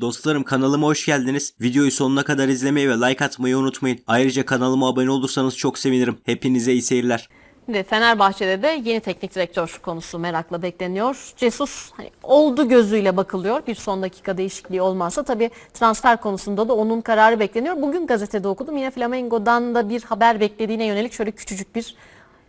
Dostlarım kanalıma hoş geldiniz. Videoyu sonuna kadar izlemeyi ve like atmayı unutmayın. Ayrıca kanalıma abone olursanız çok sevinirim. Hepinize iyi seyirler. Ve Fenerbahçe'de de yeni teknik direktör konusu merakla bekleniyor. Jesus hani oldu gözüyle bakılıyor. Bir son dakika değişikliği olmazsa tabii transfer konusunda da onun kararı bekleniyor. Bugün gazetede okudum. Yine Flamengo'dan da bir haber beklediğine yönelik şöyle küçücük bir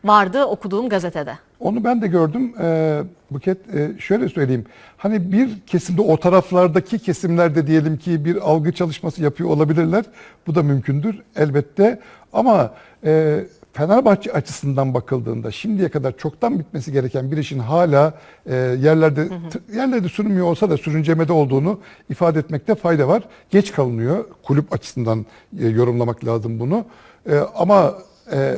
vardı okuduğum gazetede. Onu ben de gördüm. Ee, Buket e, şöyle söyleyeyim. Hani bir kesimde o taraflardaki kesimlerde diyelim ki bir algı çalışması yapıyor olabilirler. Bu da mümkündür elbette. Ama e, Fenerbahçe açısından bakıldığında şimdiye kadar çoktan bitmesi gereken bir işin hala e, yerlerde t- yerlerde sürünmüyor olsa da sürüncemede olduğunu ifade etmekte fayda var. Geç kalınıyor. Kulüp açısından e, yorumlamak lazım bunu. E, ama e,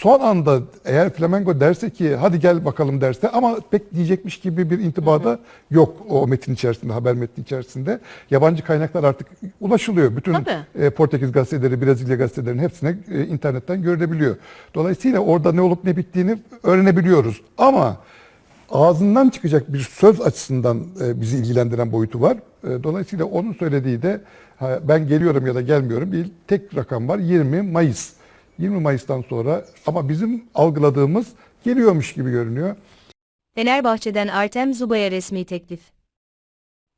son anda eğer Flamengo derse ki hadi gel bakalım derse ama pek diyecekmiş gibi bir intibada yok o metin içerisinde, haber metni içerisinde. Yabancı kaynaklar artık ulaşılıyor. Bütün Tabii. e, Portekiz gazeteleri, Brezilya gazetelerinin hepsine e, internetten görülebiliyor. Dolayısıyla orada ne olup ne bittiğini öğrenebiliyoruz. Ama ağzından çıkacak bir söz açısından e, bizi ilgilendiren boyutu var. E, dolayısıyla onun söylediği de ben geliyorum ya da gelmiyorum değil. Tek rakam var 20 Mayıs. 20 Mayıs'tan sonra ama bizim algıladığımız geliyormuş gibi görünüyor. Fenerbahçe'den Artem Zuba'ya resmi teklif.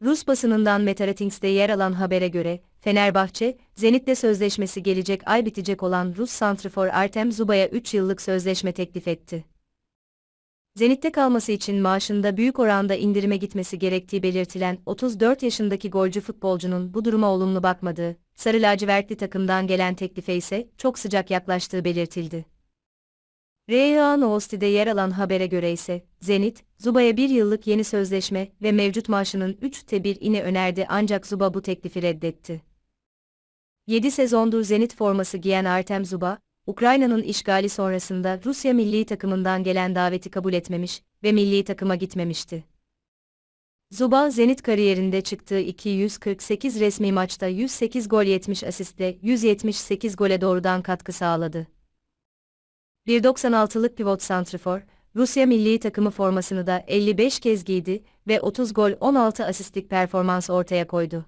Rus basınından Metaratings'te yer alan habere göre, Fenerbahçe, Zenit'le sözleşmesi gelecek ay bitecek olan Rus santrifor Artem Zuba'ya 3 yıllık sözleşme teklif etti. Zenit'te kalması için maaşında büyük oranda indirime gitmesi gerektiği belirtilen 34 yaşındaki golcü futbolcunun bu duruma olumlu bakmadığı, Sarı lacivertli takımdan gelen teklife ise çok sıcak yaklaştığı belirtildi. REA Novosti'de yer alan habere göre ise, Zenit, Zuba'ya bir yıllık yeni sözleşme ve mevcut maaşının 3'te 1'ini önerdi ancak Zuba bu teklifi reddetti. 7 sezondur Zenit forması giyen Artem Zuba, Ukrayna'nın işgali sonrasında Rusya milli takımından gelen daveti kabul etmemiş ve milli takıma gitmemişti. Zuba, Zenit kariyerinde çıktığı 248 resmi maçta 108 gol 70 asistle 178 gole doğrudan katkı sağladı. 1.96'lık pivot santrifor, Rusya milli takımı formasını da 55 kez giydi ve 30 gol 16 asistlik performans ortaya koydu.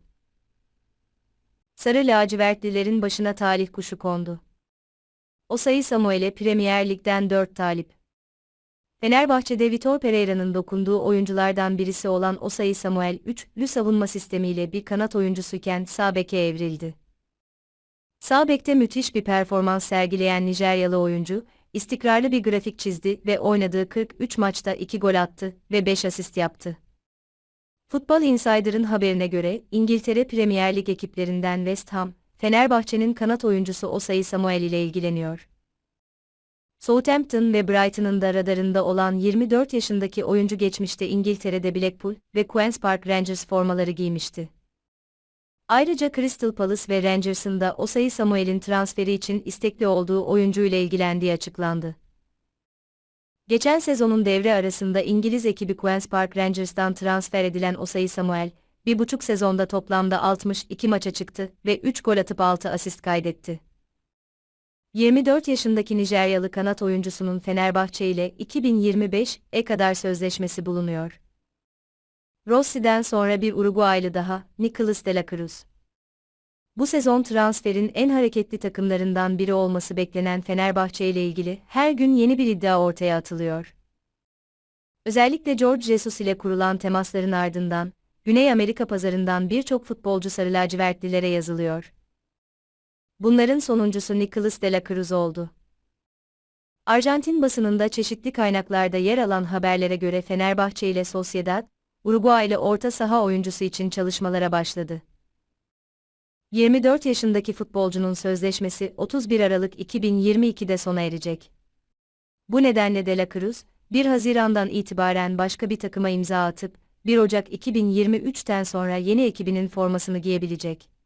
Sarı lacivertlilerin başına talih kuşu kondu. Osayi Samuel'e Premier Lig'den 4 talip. Fenerbahçe'de Vitor Pereira'nın dokunduğu oyunculardan birisi olan Osayi Samuel, üçlü savunma sistemiyle bir kanat oyuncusuyken sağ beke evrildi. Sağ bekte müthiş bir performans sergileyen Nijeryalı oyuncu, istikrarlı bir grafik çizdi ve oynadığı 43 maçta 2 gol attı ve 5 asist yaptı. Football Insider'ın haberine göre İngiltere Premier Lig ekiplerinden West Ham, Fenerbahçe'nin kanat oyuncusu Osayi Samuel ile ilgileniyor. Southampton ve Brighton'ın da radarında olan 24 yaşındaki oyuncu geçmişte İngiltere'de Blackpool ve Queen's Park Rangers formaları giymişti. Ayrıca Crystal Palace ve Rangers'ın da Osayi Samuel'in transferi için istekli olduğu oyuncuyla ilgilendiği açıklandı. Geçen sezonun devre arasında İngiliz ekibi Queen's Park Rangers'tan transfer edilen Osayi Samuel, bir buçuk sezonda toplamda 62 maça çıktı ve 3 gol atıp 6 asist kaydetti. 24 yaşındaki Nijeryalı kanat oyuncusunun Fenerbahçe ile 2025'e kadar sözleşmesi bulunuyor. Rossi'den sonra bir Uruguaylı daha, Nicolas de la Cruz. Bu sezon transferin en hareketli takımlarından biri olması beklenen Fenerbahçe ile ilgili her gün yeni bir iddia ortaya atılıyor. Özellikle George Jesus ile kurulan temasların ardından, Güney Amerika pazarından birçok futbolcu sarı lacivertlilere yazılıyor. Bunların sonuncusu Nicolas de la Cruz oldu. Arjantin basınında çeşitli kaynaklarda yer alan haberlere göre Fenerbahçe ile Sociedad, Uruguaylı orta saha oyuncusu için çalışmalara başladı. 24 yaşındaki futbolcunun sözleşmesi 31 Aralık 2022'de sona erecek. Bu nedenle De La Cruz, 1 Haziran'dan itibaren başka bir takıma imza atıp, 1 Ocak 2023'ten sonra yeni ekibinin formasını giyebilecek.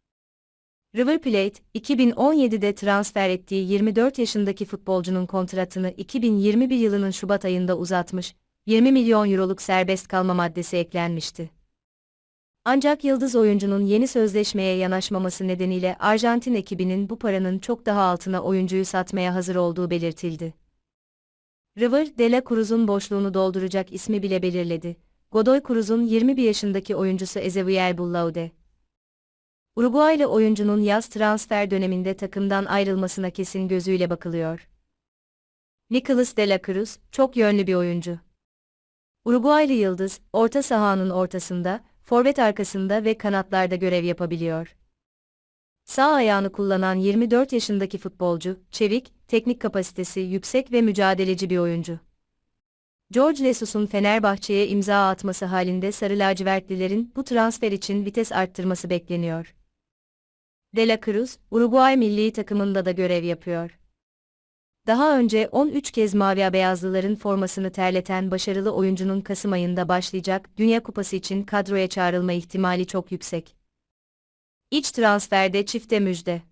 River Plate, 2017'de transfer ettiği 24 yaşındaki futbolcunun kontratını 2021 yılının Şubat ayında uzatmış, 20 milyon euroluk serbest kalma maddesi eklenmişti. Ancak yıldız oyuncunun yeni sözleşmeye yanaşmaması nedeniyle Arjantin ekibinin bu paranın çok daha altına oyuncuyu satmaya hazır olduğu belirtildi. River, De La Cruz'un boşluğunu dolduracak ismi bile belirledi. Godoy Cruz'un 21 yaşındaki oyuncusu Ezequiel Bullaude. Uruguaylı oyuncunun yaz transfer döneminde takımdan ayrılmasına kesin gözüyle bakılıyor. Nicolas de la Cruz, çok yönlü bir oyuncu. Uruguaylı yıldız, orta sahanın ortasında, forvet arkasında ve kanatlarda görev yapabiliyor. Sağ ayağını kullanan 24 yaşındaki futbolcu, çevik, teknik kapasitesi yüksek ve mücadeleci bir oyuncu. George Jesus'un Fenerbahçe'ye imza atması halinde Sarı lacivertlilerin bu transfer için vites arttırması bekleniyor. De la Cruz, Uruguay milli takımında da görev yapıyor. Daha önce 13 kez mavi beyazlıların formasını terleten başarılı oyuncunun Kasım ayında başlayacak Dünya Kupası için kadroya çağrılma ihtimali çok yüksek. İç transferde çifte müjde.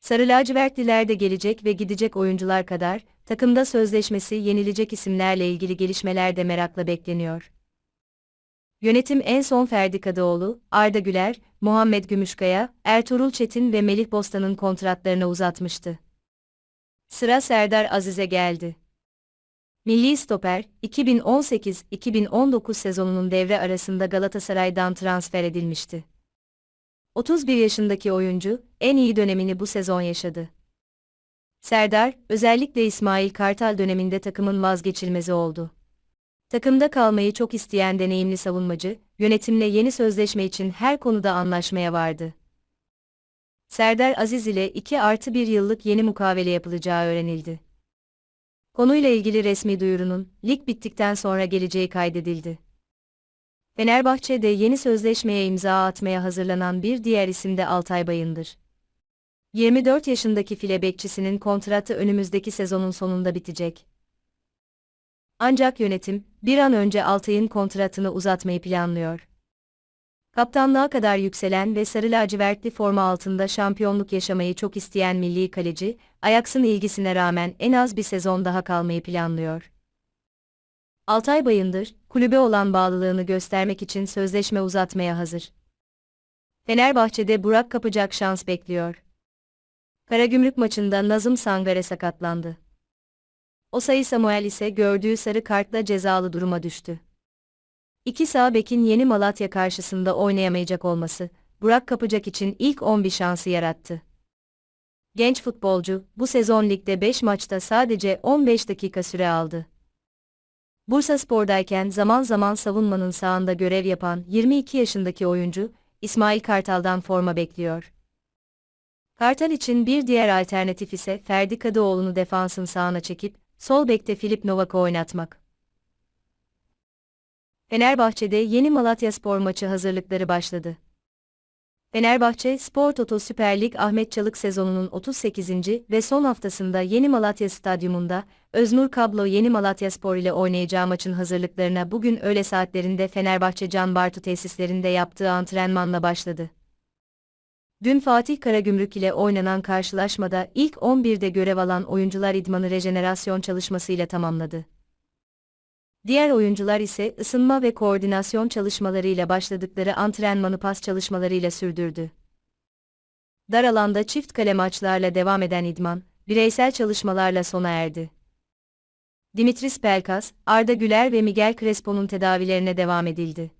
Sarı lacivertliler de gelecek ve gidecek oyuncular kadar, takımda sözleşmesi yenilecek isimlerle ilgili gelişmeler de merakla bekleniyor. Yönetim en son Ferdi Kadıoğlu, Arda Güler, Muhammed Gümüşkaya, Ertuğrul Çetin ve Melih Bostan'ın kontratlarını uzatmıştı. Sıra Serdar Aziz'e geldi. Milli stoper, 2018-2019 sezonunun devre arasında Galatasaray'dan transfer edilmişti. 31 yaşındaki oyuncu, en iyi dönemini bu sezon yaşadı. Serdar, özellikle İsmail Kartal döneminde takımın vazgeçilmezi oldu. Takımda kalmayı çok isteyen deneyimli savunmacı, yönetimle yeni sözleşme için her konuda anlaşmaya vardı. Serdar Aziz ile 2 artı 1 yıllık yeni mukavele yapılacağı öğrenildi. Konuyla ilgili resmi duyurunun, lig bittikten sonra geleceği kaydedildi. Fenerbahçe'de yeni sözleşmeye imza atmaya hazırlanan bir diğer isim de Altay Bayındır. 24 yaşındaki file bekçisinin kontratı önümüzdeki sezonun sonunda bitecek. Ancak yönetim, bir an önce Altay'ın kontratını uzatmayı planlıyor. Kaptanlığa kadar yükselen ve sarı lacivertli forma altında şampiyonluk yaşamayı çok isteyen milli kaleci, Ajax'ın ilgisine rağmen en az bir sezon daha kalmayı planlıyor. Altay Bayındır, kulübe olan bağlılığını göstermek için sözleşme uzatmaya hazır. Fenerbahçe'de Burak kapacak şans bekliyor. Karagümrük maçında Nazım Sangare sakatlandı. Osayi Samuel ise gördüğü sarı kartla cezalı duruma düştü. İki sağ bekin yeni Malatya karşısında oynayamayacak olması, Burak Kapacak için ilk 11 şansı yarattı. Genç futbolcu, bu sezon ligde 5 maçta sadece 15 dakika süre aldı. Bursa Spor'dayken zaman zaman savunmanın sağında görev yapan 22 yaşındaki oyuncu, İsmail Kartal'dan forma bekliyor. Kartal için bir diğer alternatif ise Ferdi Kadıoğlu'nu defansın sağına çekip, sol bekte Filip Novak'ı oynatmak. Fenerbahçe'de yeni Malatya Spor maçı hazırlıkları başladı. Fenerbahçe, Spor Toto Süper Lig Ahmet Çalık sezonunun 38. ve son haftasında Yeni Malatya Stadyumunda, Öznur Kablo Yeni Malatya Spor ile oynayacağı maçın hazırlıklarına bugün öğle saatlerinde Fenerbahçe Can Bartu tesislerinde yaptığı antrenmanla başladı. Dün Fatih Karagümrük ile oynanan karşılaşmada ilk 11'de görev alan oyuncular idmanı rejenerasyon çalışmasıyla tamamladı. Diğer oyuncular ise ısınma ve koordinasyon çalışmalarıyla başladıkları antrenmanı pas çalışmalarıyla sürdürdü. Dar alanda çift kale maçlarla devam eden idman, bireysel çalışmalarla sona erdi. Dimitris Pelkas, Arda Güler ve Miguel Crespo'nun tedavilerine devam edildi.